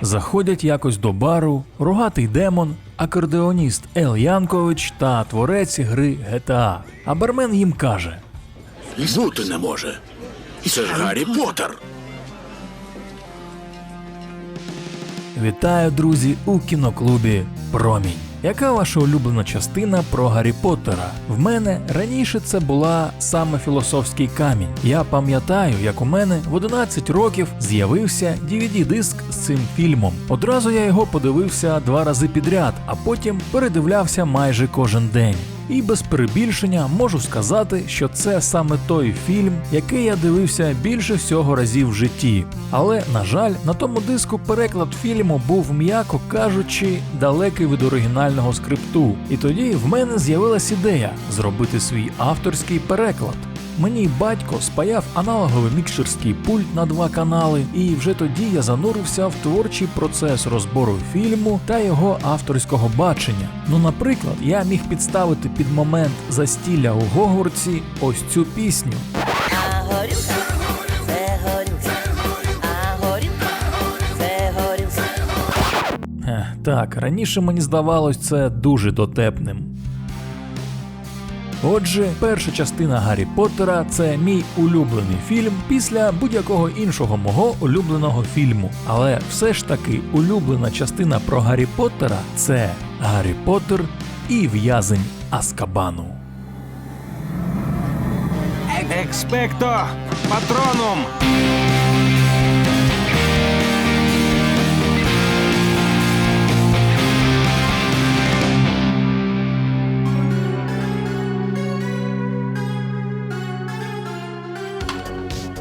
Заходять якось до бару, рогатий демон, акордеоніст Ел Янкович та творець гри GTA. А бармен їм каже: Бути не може. Це ж Гаррі Поттер. Вітаю, друзі, у кіноклубі Промінь. Яка ваша улюблена частина про Гаррі Поттера? В мене раніше це була саме філософський камінь. Я пам'ятаю, як у мене в 11 років з'явився DVD-диск з цим фільмом. Одразу я його подивився два рази підряд, а потім передивлявся майже кожен день. І без перебільшення можу сказати, що це саме той фільм, який я дивився більше всього разів в житті. Але, на жаль, на тому диску переклад фільму був, м'яко кажучи, далекий від оригінального скрипту. І тоді в мене з'явилась ідея зробити свій авторський переклад. Мені батько спаяв аналоговий мікшерський пульт на два канали, і вже тоді я занурився в творчий процес розбору фільму та його авторського бачення. Ну, наприклад, я міг підставити під момент застілля у Гогвартсі ось цю пісню. Так, раніше мені здавалось це дуже дотепним. Отже, перша частина Гаррі Поттера це мій улюблений фільм після будь-якого іншого мого улюбленого фільму. Але все ж таки улюблена частина про Гаррі Поттера це Гаррі Поттер і в'язень Аскабану. Експекто патронум!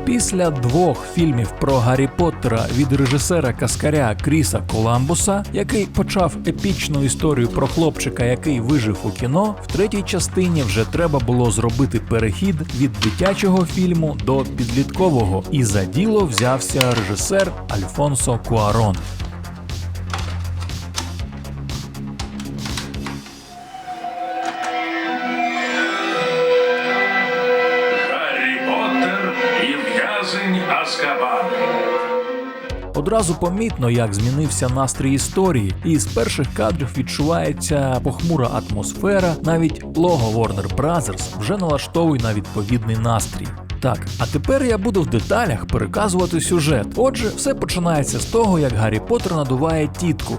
Після двох фільмів про Гаррі Поттера від режисера Каскаря Кріса Коламбуса, який почав епічну історію про хлопчика, який вижив у кіно, в третій частині вже треба було зробити перехід від дитячого фільму до підліткового, і за діло взявся режисер Альфонсо Куарон. Одразу помітно, як змінився настрій історії, і з перших кадрів відчувається похмура атмосфера. Навіть лого Warner Brothers вже налаштовує на відповідний настрій. Так, а тепер я буду в деталях переказувати сюжет. Отже, все починається з того, як Гаррі Поттер надуває тітку.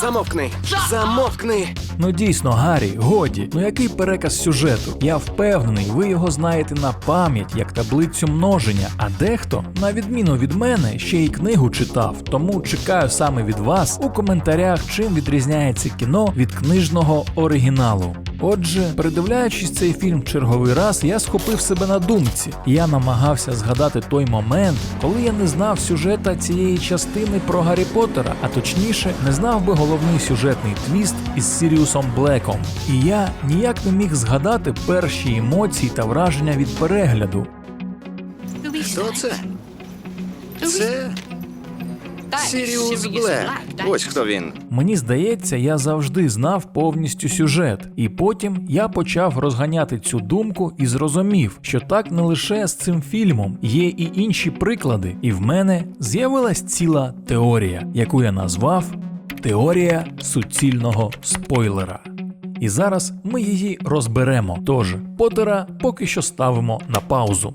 Замовкни! Замовкни! Ну дійсно, Гаррі, годі. Ну який переказ сюжету? Я впевнений, ви його знаєте на пам'ять як таблицю множення, а дехто, на відміну від мене, ще й книгу читав. Тому чекаю саме від вас у коментарях, чим відрізняється кіно від книжного оригіналу. Отже, передивляючись цей фільм в черговий раз, я схопив себе на думці. Я намагався згадати той момент, коли я не знав сюжета цієї частини про Гаррі Поттера, а точніше, не знав би головний сюжетний твіст із Сіріусом Блеком. І я ніяк не міг згадати перші емоції та враження від перегляду. Хто це? Це Сіріус Блек. Ось хто він. Мені здається, я завжди знав повністю сюжет, і потім я почав розганяти цю думку і зрозумів, що так не лише з цим фільмом, є і інші приклади, і в мене з'явилась ціла теорія, яку я назвав Теорія суцільного спойлера. І зараз ми її розберемо. Тож Поттера поки що ставимо на паузу.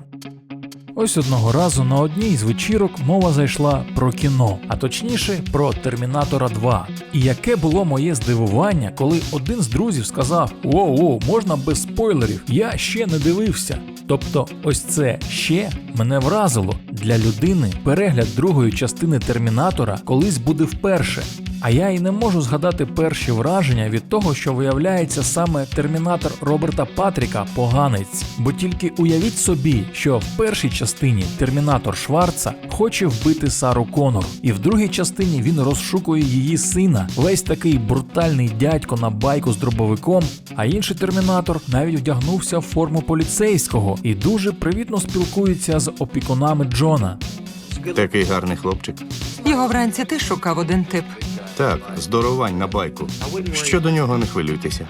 Ось одного разу на одній з вечірок мова зайшла про кіно, а точніше про Термінатора 2. І яке було моє здивування, коли один з друзів сказав: Воу, можна без спойлерів, я ще не дивився. Тобто, ось це ще мене вразило для людини. Перегляд другої частини Термінатора колись буде вперше. А я і не можу згадати перші враження від того, що виявляється саме термінатор Роберта Патріка поганець. Бо тільки уявіть собі, що в першій частині термінатор Шварца хоче вбити Сару Конор, і в другій частині він розшукує її сина, весь такий брутальний дядько на байку з дробовиком. А інший термінатор навіть вдягнувся в форму поліцейського і дуже привітно спілкується з опікунами Джона. Такий гарний хлопчик. Його вранці ти шукав один тип. Так, здоровань на байку. Щодо нього не хвилюйтеся.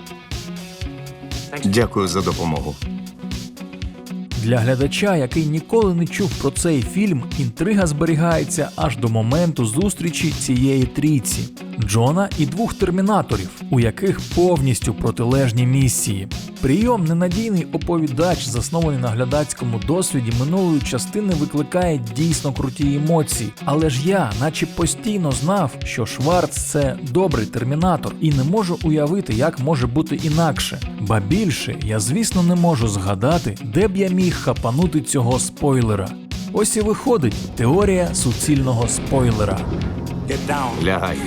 Дякую за допомогу. Для глядача, який ніколи не чув про цей фільм, інтрига зберігається аж до моменту зустрічі цієї трійці Джона і двох термінаторів, у яких повністю протилежні місії. Прийом ненадійний оповідач, заснований на глядацькому досвіді минулої частини, викликає дійсно круті емоції. Але ж я, наче постійно знав, що Шварц це добрий термінатор, і не можу уявити, як може бути інакше. Ба більше, я звісно не можу згадати, де б я міг хапанути цього спойлера. Ось і виходить теорія суцільного спойлера. Лягай.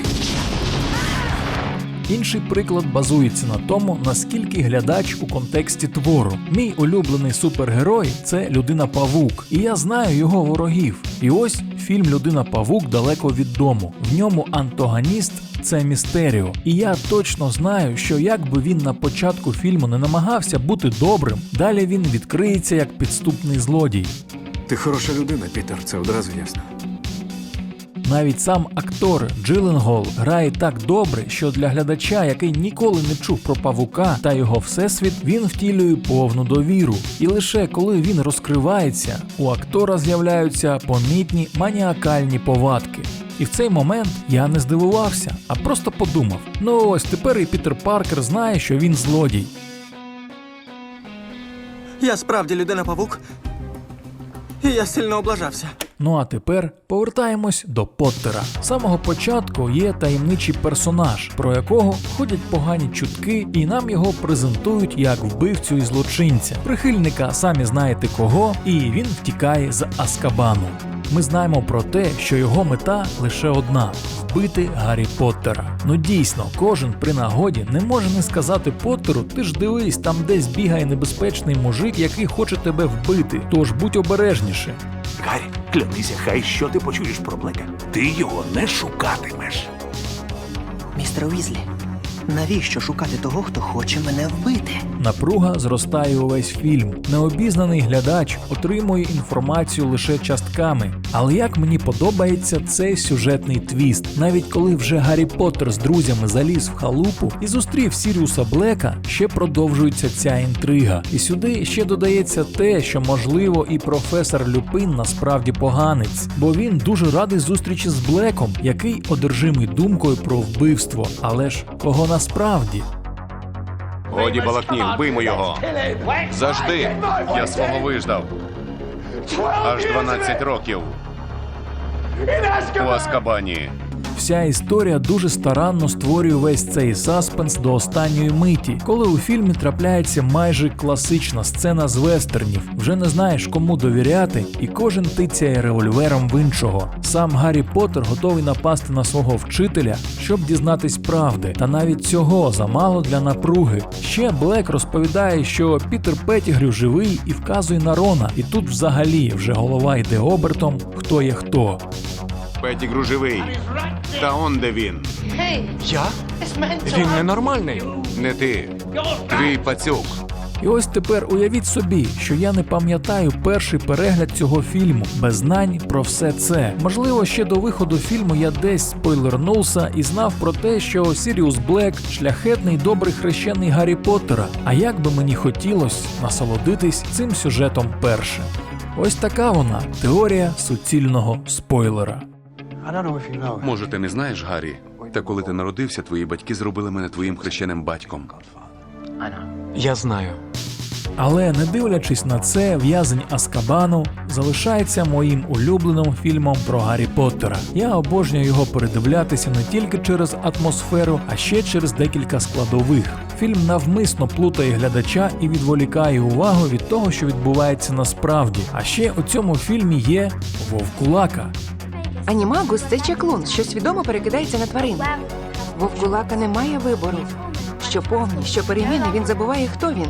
Інший приклад базується на тому, наскільки глядач у контексті твору. Мій улюблений супергерой це людина Павук, і я знаю його ворогів. І ось фільм Людина Павук далеко від дому. В ньому антагоніст це Містеріо. І я точно знаю, що як би він на початку фільму не намагався бути добрим, далі він відкриється як підступний злодій. Ти хороша людина, Пітер, це одразу ясно. Навіть сам актор Джилленгол грає так добре, що для глядача, який ніколи не чув про павука та його всесвіт, він втілює повну довіру. І лише коли він розкривається, у актора з'являються помітні маніакальні повадки. І в цей момент я не здивувався, а просто подумав: ну ось тепер і Пітер Паркер знає, що він злодій. Я справді людина павук. І я сильно облажався. Ну а тепер повертаємось до Поттера. З самого початку є таємничий персонаж, про якого ходять погані чутки, і нам його презентують як вбивцю і злочинця, прихильника самі знаєте кого, і він втікає з Аскабану. Ми знаємо про те, що його мета лише одна вбити Гаррі Поттера. Ну дійсно, кожен при нагоді не може не сказати Поттеру, ти ж дивись, там десь бігає небезпечний мужик, який хоче тебе вбити. Тож будь обережніше. Гаррі, клянися, хай що ти почуєш про Блека. Ти його не шукатимеш. Містер Уізлі, навіщо шукати того, хто хоче мене вбити? Напруга зростає увесь фільм. Необізнаний глядач отримує інформацію лише частками. Але як мені подобається цей сюжетний твіст, навіть коли вже Гаррі Поттер з друзями заліз в халупу і зустрів Сіріуса Блека, ще продовжується ця інтрига. І сюди ще додається те, що можливо і професор Люпин насправді поганець, бо він дуже радий зустрічі з Блеком, який одержимий думкою про вбивство. Але ж кого насправді? Годі балакні, вбиймо його. Завжди. Я свого виждав. Аж 12 років. У Аскабані. Вся історія дуже старанно створює весь цей саспенс до останньої миті, коли у фільмі трапляється майже класична сцена з вестернів. Вже не знаєш кому довіряти, і кожен тицяє револьвером в іншого. Сам Гаррі Поттер готовий напасти на свого вчителя, щоб дізнатись правди. Та навіть цього замало для напруги. Ще Блек розповідає, що Пітер Петтігрю живий і вказує на Рона. І тут взагалі вже голова йде обертом, хто є хто. Петігру живий. Та он де він. Я? Він ненормальний. Не ти. Твій пацюк. І ось тепер уявіть собі, що я не пам'ятаю перший перегляд цього фільму без знань про все це. Можливо, ще до виходу фільму я десь спойлернувся і знав про те, що Сіріус Блек шляхетний добрий хрещений Гаррі Поттера. А як би мені хотілося насолодитись цим сюжетом перше. Ось така вона теорія суцільного спойлера. Може, ти не знаєш, Гаррі? Та коли ти народився, твої батьки зробили мене твоїм хрещеним батьком. Я знаю. Але не дивлячись на це, в'язень Аскабану залишається моїм улюбленим фільмом про Гаррі Поттера. Я обожнюю його передивлятися не тільки через атмосферу, а ще через декілька складових. Фільм навмисно плутає глядача і відволікає увагу від того, що відбувається насправді. А ще у цьому фільмі є Вовкулака. Анімагус це чаклун, що свідомо перекидається на тварин. Вовкулака не має вибору. Що повні, що переміни, він забуває, хто він.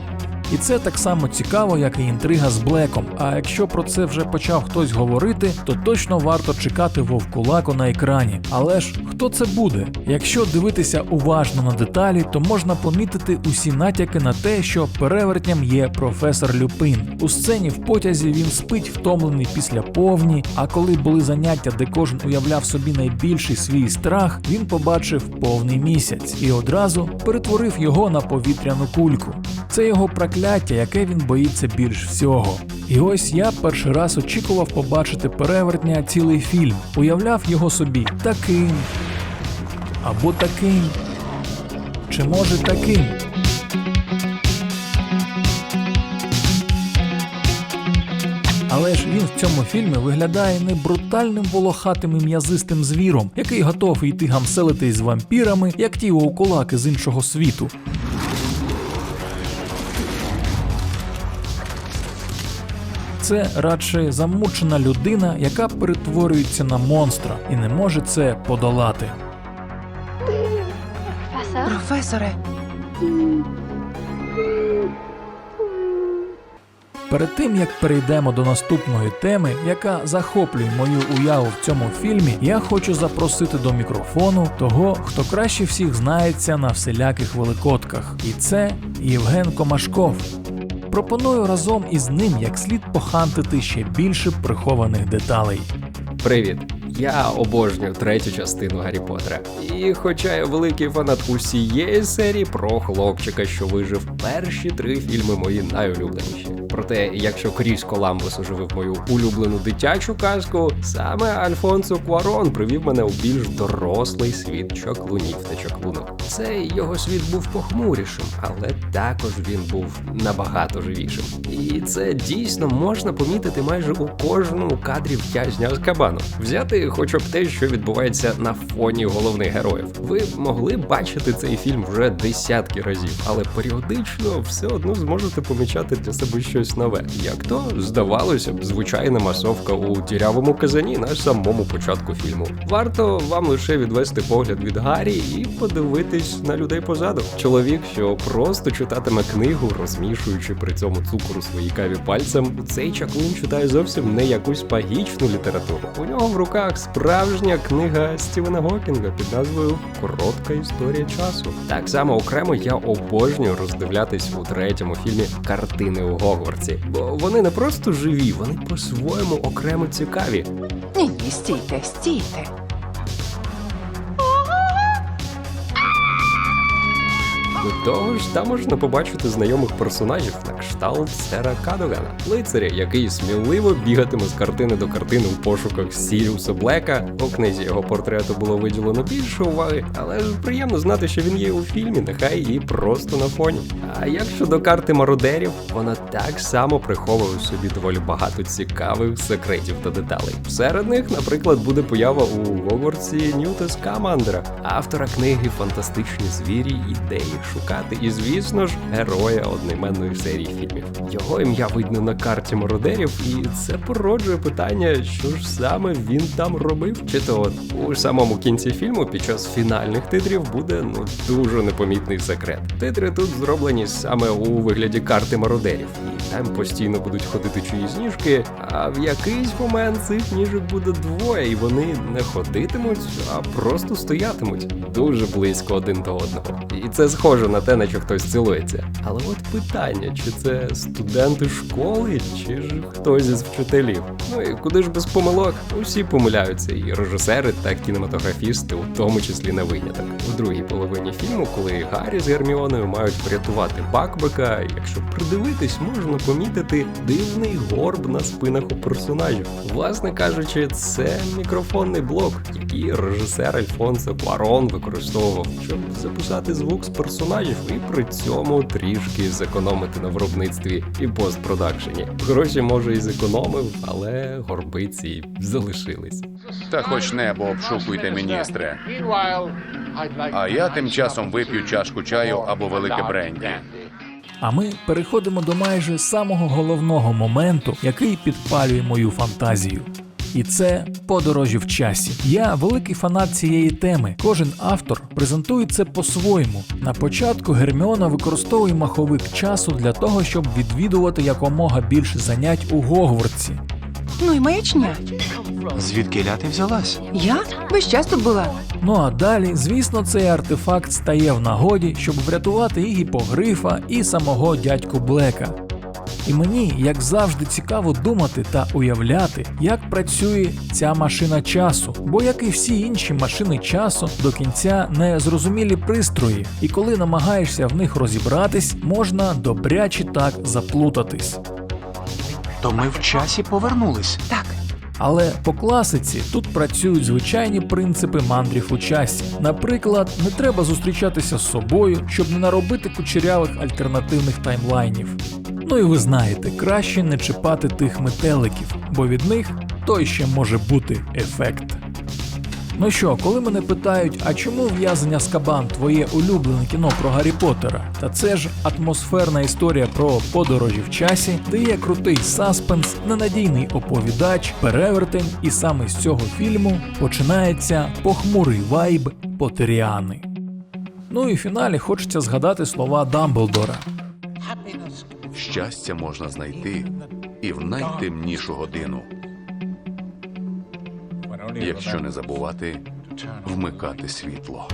І це так само цікаво, як і інтрига з Блеком. А якщо про це вже почав хтось говорити, то точно варто чекати вовкулаку на екрані. Але ж хто це буде? Якщо дивитися уважно на деталі, то можна помітити усі натяки на те, що перевертням є професор Люпин. У сцені в потязі він спить втомлений після повні. А коли були заняття, де кожен уявляв собі найбільший свій страх, він побачив повний місяць і одразу перетворив його на повітряну кульку. Це його прокляття, яке він боїться більш всього. І ось я перший раз очікував побачити перевертня цілий фільм, уявляв його собі таким або таким, чи може таким. Але ж він в цьому фільмі виглядає не брутальним волохатим і м'язистим звіром, який готовий йти гамселити з вампірами, як ті вовкулаки з іншого світу. Це радше замучена людина, яка перетворюється на монстра і не може це подолати. Професоре, Перед тим як перейдемо до наступної теми, яка захоплює мою уяву в цьому фільмі, я хочу запросити до мікрофону того, хто краще всіх знається на всіляких великодках, і це Євген Комашков. Пропоную разом із ним як слід похантити ще більше прихованих деталей. Привіт! Я обожнюю третю частину Гаррі Поттера. І хоча я великий фанат усієї серії про хлопчика, що вижив перші три фільми мої найулюбленіші. Проте, якщо Кріс Коламбус оживив мою улюблену дитячу казку, саме Альфонсо Куарон привів мене у більш дорослий світ чаклунів та чаклунок. Цей його світ був похмурішим, але також він був набагато живішим. І це дійсно можна помітити майже у кожному кадрі в'язня з кабану. Взяти хоча б те, що відбувається на фоні головних героїв. Ви могли бачити цей фільм вже десятки разів, але періодично все одно зможете помічати для себе щось нове. Як то здавалося б, звичайна масовка у дірявому казані на самому початку фільму. Варто вам лише відвести погляд від Гаррі і подивитись на людей позаду. Чоловік, що просто читатиме книгу, розмішуючи при цьому цукор у своїй каві пальцем, цей чаклун читає зовсім не якусь пагічну літературу. У нього в руках справжня книга Стівена Гокінга під назвою Коротка історія часу. Так само окремо я обожнюю роздивлятись у третьому фільмі картини у Гогвартсі, бо вони не просто живі, вони по-своєму окремо цікаві. ні, ні, стійте, стійте. До того ж, там можна побачити знайомих персонажів на кшталт Сера Кадогана, лицаря, який сміливо бігатиме з картини до картини у пошуках Сіріуса Блека. У книзі його портрету було виділено більше уваги, але ж приємно знати, що він є у фільмі, нехай і просто на фоні. А як щодо карти мародерів, вона так само приховує у собі доволі багато цікавих секретів та деталей. Серед них, наприклад, буде поява у Гогвартсі Ньюта Скамандера, автора книги Фантастичні звірі ідеї шукати, і звісно ж, героя одноіменної серії фільмів. Його ім'я видно на карті мародерів, і це породжує питання, що ж саме він там робив. Чи то от у самому кінці фільму під час фінальних титрів буде ну дуже непомітний секрет. Титри тут зроблені саме у вигляді карти мародерів, і там постійно будуть ходити чиїсь ніжки. А в якийсь момент цих ніжок буде двоє, і вони не ходитимуть, а просто стоятимуть дуже близько один до одного. І це схоже на те, на що хтось цілується. Але от питання, чи це студенти школи, чи ж хтось із вчителів? Ну і куди ж без помилок? Усі помиляються, і режисери та кінематографісти, у тому числі не виняток. У другій половині фільму, коли Гаррі з Герміоною мають врятувати Бакбека, якщо придивитись, можна помітити дивний горб на спинах у персонажів. Власне кажучи, це мікрофонний блок, який режисер Альфонсо Куарон використовував, щоб записати звук з персонажів і при цьому трішки зекономити на виробництві і постпродакшені. Гроші може і зекономив, але горбиці залишились. Та хоч небо обшукуйте, міністре. А я тим часом вип'ю чашку чаю або велике бренді. А ми переходимо до майже самого головного моменту, який підпалює мою фантазію. І це подорожі в часі. Я великий фанат цієї теми. Кожен автор презентує це по-своєму. На початку Герміона використовує маховик часу для того, щоб відвідувати якомога більше занять у Гогвартсі. Ну і маячня. Звідки ля ти взялась? Я весь час тут була. Ну а далі, звісно, цей артефакт стає в нагоді, щоб врятувати і гіпогрифа, і самого дядьку Блека. І мені, як завжди, цікаво думати та уявляти, як працює ця машина часу, бо як і всі інші машини часу, до кінця не зрозумілі пристрої, і коли намагаєшся в них розібратись, можна добряче так заплутатись. Тобто ми в часі повернулись. Так, Але по класиці тут працюють звичайні принципи мандрів у часі. Наприклад, не треба зустрічатися з собою, щоб не наробити кучерявих альтернативних таймлайнів. І ви знаєте, краще не чіпати тих метеликів, бо від них той ще може бути ефект. Ну що, коли мене питають, а чому в'язання з кабан твоє улюблене кіно про Гаррі Поттера? Та це ж атмосферна історія про подорожі в часі, де є крутий саспенс, ненадійний оповідач, перевертень, і саме з цього фільму починається похмурий вайб Поттеріани. Ну і в фіналі хочеться згадати слова Дамблдора. Щастя можна знайти і в найтемнішу годину. Якщо не забувати вмикати світло.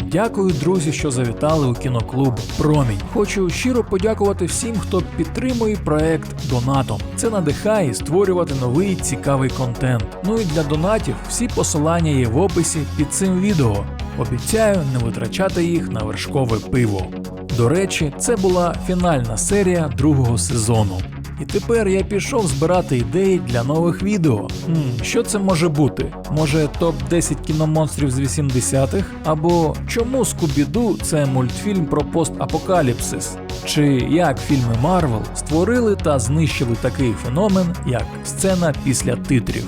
Дякую, друзі, що завітали у кіноклуб Промінь. Хочу щиро подякувати всім, хто підтримує проект донатом. Це надихає створювати новий цікавий контент. Ну і для донатів всі посилання є в описі під цим відео. Обіцяю не витрачати їх на вершкове пиво. До речі, це була фінальна серія другого сезону. І тепер я пішов збирати ідеї для нових відео. Хм, що це може бути? Може топ 10 кіномонстрів з 80-х? Або чому Скубіду це мультфільм про постапокаліпсис? Чи як фільми Марвел створили та знищили такий феномен, як сцена після титрів?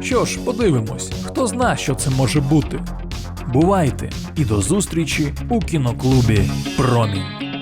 Що ж, подивимось, хто зна, що це може бути. Бувайте і до зустрічі у кіноклубі Промінь.